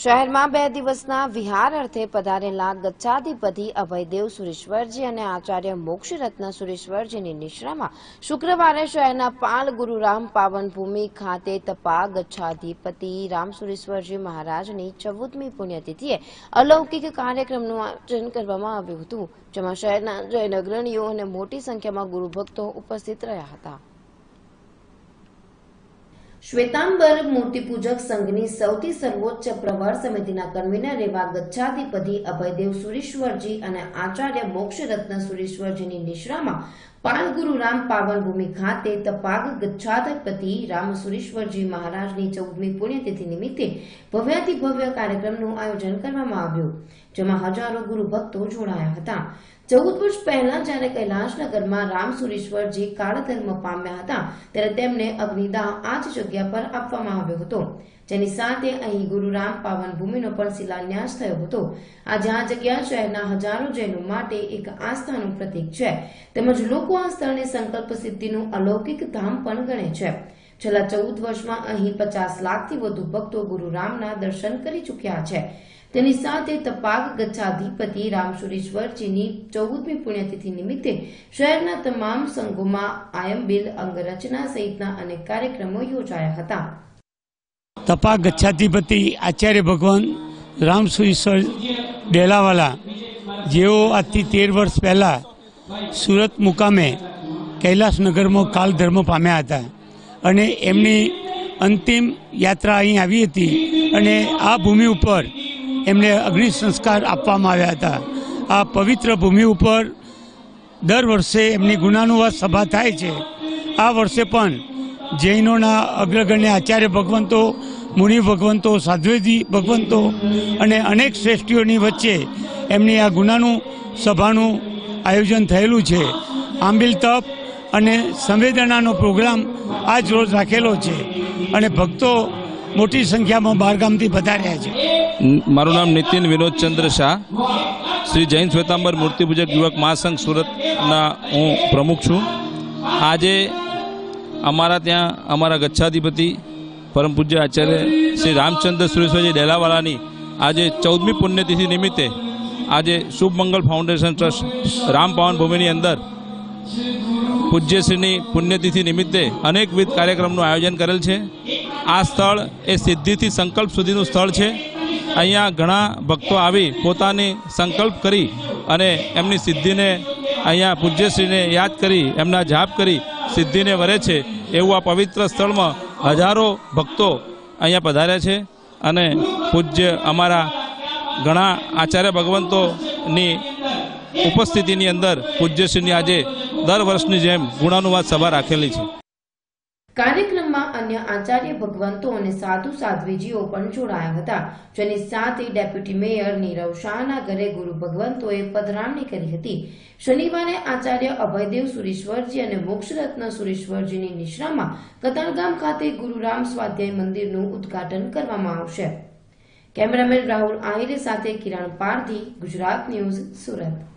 શહેરમાં બે દિવસના વિહાર અર્થે પધારેલા ગચ્છાધિપતિ અભયદેવ સુરેશ્વરજી અને આચાર્ય મોક્ષરત્ન સુરેશ્વરજીની નિશ્રામાં શુક્રવારે શહેરના પાલ ગુરુરામ પાવનભૂમિ ખાતે તપા ગચ્છાધિપતિ રામ સુરેશ્વરજી મહારાજની ચૌદમી પુણ્યતિથિએ અલૌકિક કાર્યક્રમનું આયોજન કરવામાં આવ્યું હતું, જેમાં શહેરના જૈન અગ્રણીઓ અને મોટી સંખ્યામાં ગુરુભક્તો ઉપસ્થિત રહ્યા હતા. શ્વેતાંબર મૂર્તિ પૂજક સંઘની સૌથી સર્વોચ્ચ પ્રવર સમિતિના કન્વીનર એવા ગચ્છાધિપતિ અભયદેવ સુરેશ્વરજી અને આચાર્ય મોક્ષરત્ન સુરેશ્વરજીની નિશ્રામાં પાલગુરુરામ પાવનભૂમિ ખાતે તપાગ ગચ્છાધિપતિ રામ સુરેશ્વરજી મહારાજની ચૌદમી પુણ્યતિથિ નિમિત્તે ભવ્યાતિ ભવ્ય કાર્યક્રમનું આયોજન કરવામાં આવ્યું, જેમાં હજારો ગુરુ ભક્તો જોડાયા હતા. ચૌદ વર્ષ પહેલા જ્યારે કૈલાસનગરમાં રામ સુરેશ્વરજી કાળધર્મ પામ્યા હતા, ત્યારે તેમને અગ્નિદાહ આ જ જગ્યા પર આપવામાં આવ્યો હતો. જેની સાથે અહીં ગુરુરામ પાવન ભૂમિનો પણ શિલાન્યાસ થયો હતો. આ જ્યાં જગ્યા શહેરના હજારો જૈનો માટે એક આસ્થાનું પ્રતીક છે. તેમજ લોકો આ સ્થળને સંકલ્પ સિદ્ધિનું અલૌકિક ધામ પણ ગણે છે. છેલ્લા ચૌદ વર્ષમાં અહીં પચાસ લાખથી વધુ ભક્તો ગુરુરામના દર્શન કરી ચૂક્યા છે. તેની સાથે તપાગ ગચ્છાધિપતિ રામસુરેશ્વરજીની ચૌદમી પુણ્યતિથિ નિમિત્તે શહેરના તમામ સંઘોમાં આયંબિલ અંગરચના સહિતના અનેક કાર્યક્રમો યોજાયા હતા. તપા ગચ્છાધિપતિ આચાર્ય ભગવાન રામસુરેશ્વર ડેલાવાલા, જેઓ આજથી તેર વર્ષ પહેલાં સુરત મુકામે કૈલાસનગરમાં કાલ ધર્મ પામ્યા હતા. અને એમની અંતિમ યાત્રા અહીં આવી હતી અને આ ભૂમિ ઉપર એમને અગ્નિ સંસ્કાર આપવામાં આવ્યા હતા. આ પવિત્ર ભૂમિ ઉપર દર વર્ષે એમની ગુનાનુવાદ સભા થાય છે. આ વર્ષે પણ જૈનોના અગ્રગણ્ય આચાર્ય ભગવંતો, મુનિ ભગવંતો સાધ્વેદી ભગવંતો અને અનેક શ્રેષ્ઠીઓની વચ્ચે એમની આ ગુનાનું સભાનું આયોજન થયેલું છે. આંબિલ તપ અને સંવેદનાનો પ્રોગ્રામ આજ રોજ રાખેલો છે અને ભક્તો મોટી સંખ્યામાં બહારગામથી પધાર્યા છે. મારું નામ નીતિન વિનોદચંદ્ર શાહ. શ્રી જૈન શ્વેતાંબર મૂર્તિપૂજક યુવક મહાસંઘ સુરતના હું પ્રમુખ છું. આજે અમારા ત્યાં અમારા ગચ્છાધિપતિ પરમ પૂજ્ય આચાર્ય શ્રી રામચંદ્ર સુરેશ્વરજી ડેલાવાલાની આજે ચૌદમી પુણ્યતિથિ નિમિત્તે આજે શુભ મંગલ ફાઉન્ડેશન ટ્રસ્ટ રામ પાવનભૂમિની અંદર પૂજ્યશ્રીની પુણ્યતિથિ નિમિત્તે અનેકવિધ કાર્યક્રમનું આયોજન કરેલ છે. આ સ્થળ એ સિદ્ધિથી સંકલ્પ સુધીનું સ્થળ છે. અહીંયા ઘણા ભક્તો આવી પોતાની સંકલ્પ કરી અને એમની સિદ્ધિને અહીંયા પૂજ્યશ્રીને યાદ કરી, એમના જાપ કરી, સિદ્ધિને વરે છે એવું આ પવિત્ર સ્થળમાં હજારો ભક્તો અહીંયા પધાર્યા છે. અને પૂજ્ય અમારા ઘણા આચાર્ય ભગવંતોની ઉપસ્થિતિની અંદર પૂજ્યશ્રીની આજે દર વર્ષની જેમ ગુણાનુવાદ સભા રાખેલી છે. કાર્યક્રમમાં અન્ય આચાર્ય ભગવંતો અને સાધુ સાધ્વીજીઓ પણ જોડાયા હતા, જેની સાથે ડેપ્યુટી મેયર નીરવ શાહના ઘરે ગુરુ ભગવંતોએ પધરામણી કરી હતી. શનિવારે આચાર્ય અભયદેવ સુરેશ્વરજી અને મોક્ષરત્ન સુરેશ્વરજીની નિશ્રામાં કતારગામ ખાતે ગુરુરામ સ્વાધ્યાય મંદિરનું ઉદ્ઘાટન કરવામાં આવશે. કેમેરામેન રાહુલ આહિરે સાથે કિરણ પારધી, ગુજરાત ન્યૂઝ સુરત.